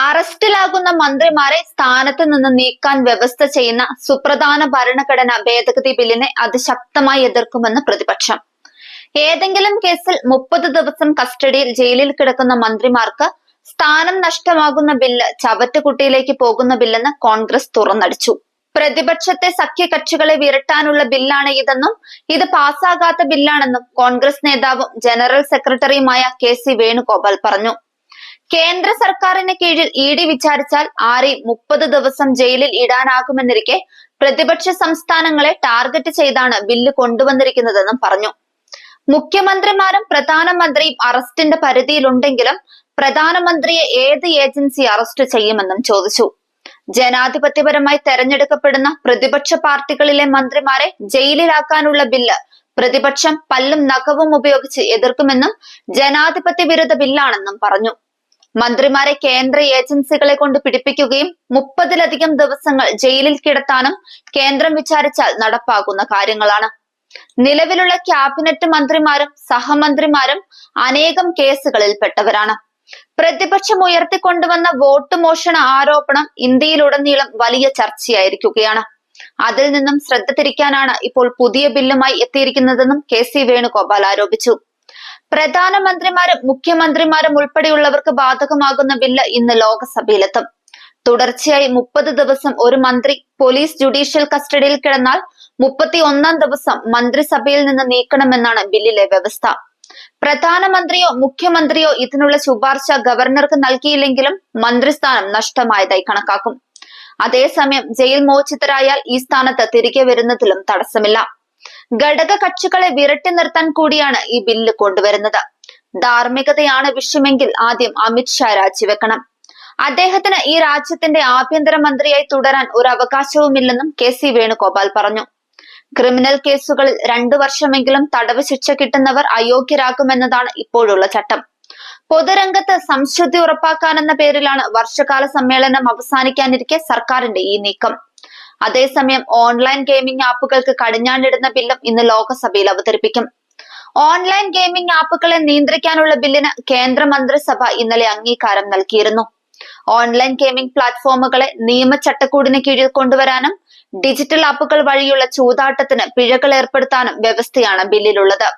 അറസ്റ്റിലാകുന്ന മന്ത്രിമാരെ സ്ഥാനത്ത് നിന്ന് നീക്കാൻ വ്യവസ്ഥ ചെയ്യുന്ന സുപ്രധാന ഭരണഘടനാ ഭേദഗതി ബില്ലിനെ അതിശക്തമായി എതിർക്കുമെന്ന് പ്രതിപക്ഷം. ഏതെങ്കിലും കേസിൽ മുപ്പത് ദിവസം കസ്റ്റഡിയിൽ ജയിലിൽ കിടക്കുന്ന മന്ത്രിമാർക്ക് സ്ഥാനം നഷ്ടമാകുന്ന ബില്ല് ചവറ്റുകുട്ടിയിലേക്ക് പോകുന്ന ബില്ലെന്ന് കോൺഗ്രസ് തുറന്നടിച്ചു. പ്രതിപക്ഷത്തെ സഖ്യകക്ഷികളെ വിരട്ടാനുള്ള ബില്ലാണ് ഇതെന്നും ഇത് പാസ്സാകാത്ത ബില്ലാണെന്നും കോൺഗ്രസ് നേതാവും ജനറൽ സെക്രട്ടറിയുമായ കെ സി വേണുഗോപാൽ പറഞ്ഞു. കേന്ദ്ര സർക്കാരിന് കീഴിൽ ഇ ഡി വിചാരിച്ചാൽ ആരെയും മുപ്പത് ദിവസം ജയിലിൽ ഇടാനാകുമെന്നിരിക്കെ പ്രതിപക്ഷ സംസ്ഥാനങ്ങളെ ടാർഗറ്റ് ചെയ്താണ് ബില്ല് കൊണ്ടുവന്നിരിക്കുന്നതെന്നും പറഞ്ഞു. മുഖ്യമന്ത്രിമാരും പ്രധാനമന്ത്രിയും അറസ്റ്റിന്റെ പരിധിയിലുണ്ടെങ്കിലും പ്രധാനമന്ത്രിയെ ഏത് ഏജൻസി അറസ്റ്റ് ചെയ്യുമെന്നും ചോദിച്ചു. ജനാധിപത്യപരമായി തെരഞ്ഞെടുക്കപ്പെടുന്ന പ്രതിപക്ഷ പാർട്ടികളിലെ മന്ത്രിമാരെ ജയിലിലാക്കാനുള്ള ബില്ല് പ്രതിപക്ഷം പല്ലും നഖവും ഉപയോഗിച്ച് എതിർക്കുമെന്നും ജനാധിപത്യ വിരുദ്ധ ബില്ലാണെന്നും പറഞ്ഞു. മന്ത്രിമാരെ കേന്ദ്ര ഏജൻസികളെ കൊണ്ട് പിടിപ്പിക്കുകയും മുപ്പതിലധികം ദിവസങ്ങൾ ജയിലിൽ കിടത്താനും കേന്ദ്രം വിചാരിച്ചാൽ നടപ്പാക്കുന്ന കാര്യങ്ങളാണ്. നിലവിലുള്ള ക്യാബിനറ്റ് മന്ത്രിമാരും സഹമന്ത്രിമാരും അനേകം കേസുകളിൽ പെട്ടവരാണ് പ്രതിപക്ഷം ഉയർത്തിക്കൊണ്ടുവന്ന വോട്ട് മോഷണ ആരോപണം ഇന്ത്യയിലുടനീളം വലിയ ചർച്ചയായിരിക്കുകയാണ്. അതിൽ നിന്നും ശ്രദ്ധ തിരിക്കാനാണ് ഇപ്പോൾ പുതിയ ബില്ലുമായി എത്തിയിരിക്കുന്നതെന്നും കെ സി വേണുഗോപാൽ ആരോപിച്ചു. പ്രധാനമന്ത്രിമാരും മുഖ്യമന്ത്രിമാരും ഉൾപ്പെടെയുള്ളവർക്ക് ബാധകമാകുന്ന ബില്ല് ഇന്ന് ലോക്സഭയിലെത്തും. തുടർച്ചയായി മുപ്പത് ദിവസം ഒരു മന്ത്രി പോലീസ് ജുഡീഷ്യൽ കസ്റ്റഡിയിൽ കിടന്നാൽ മുപ്പത്തി ഒന്നാം ദിവസം മന്ത്രിസഭയിൽ നിന്ന് നീക്കണമെന്നാണ് ബില്ലിലെ വ്യവസ്ഥ. പ്രധാനമന്ത്രിയോ മുഖ്യമന്ത്രിയോ ഇതിനുള്ള ശുപാർശ ഗവർണർക്ക് നൽകിയില്ലെങ്കിലും മന്ത്രിസ്ഥാനം നഷ്ടമായതായി കണക്കാക്കും. അതേസമയം ജയിൽ മോചിതരായാൽ ഈ സ്ഥാനത്ത് തിരികെ വരുന്നതിലും തടസ്സമില്ല. ഘടക കക്ഷികളെ വിരട്ടി നിർത്താൻ കൂടിയാണ് ഈ ബില്ല് കൊണ്ടുവരുന്നത്. ധാർമ്മികതയാണ് വിഷയമെങ്കിൽ ആദ്യം അമിത്ഷാ രാജിവെക്കണം. അദ്ദേഹത്തിന് ഈ രാജ്യത്തിന്റെ ആഭ്യന്തര മന്ത്രിയായി തുടരാൻ ഒരു അവകാശവുമില്ലെന്നും കെ സി വേണുഗോപാൽ പറഞ്ഞു. ക്രിമിനൽ കേസുകളിൽ രണ്ടു വർഷമെങ്കിലും തടവ് ശിക്ഷ കിട്ടുന്നവർ അയോഗ്യരാകുമെന്നതാണ് ഇപ്പോഴുള്ള ചട്ടം. പൊതുരംഗത്ത് സംശുദ്ധി ഉറപ്പാക്കാനെന്ന പേരിലാണ് വർഷകാല സമ്മേളനം അവസാനിക്കാനിരിക്കെ സർക്കാരിന്റെ ഈ നീക്കം. അതേസമയം ഓൺലൈൻ ഗെയിമിംഗ് ആപ്പുകൾക്ക് കടിഞ്ഞാണിടുന്ന ബില്ലും ഇന്ന് ലോക്സഭയിൽ അവതരിപ്പിക്കും. ഓൺലൈൻ ഗെയിമിംഗ് ആപ്പുകളെ നിയന്ത്രിക്കാനുള്ള ബില്ലിന് കേന്ദ്ര മന്ത്രിസഭ ഇന്നലെ അംഗീകാരം നൽകിയിരുന്നു. ഓൺലൈൻ ഗെയിമിംഗ് പ്ലാറ്റ്ഫോമുകളെ നിയമ ചട്ടക്കൂടിന് കീഴിൽ കൊണ്ടുവരാനും ഡിജിറ്റൽ ആപ്പുകൾ വഴിയുള്ള ചൂതാട്ടത്തിന് പിഴകൾ ഏർപ്പെടുത്താനും വ്യവസ്ഥയാണ് ബില്ലിലുള്ളത്.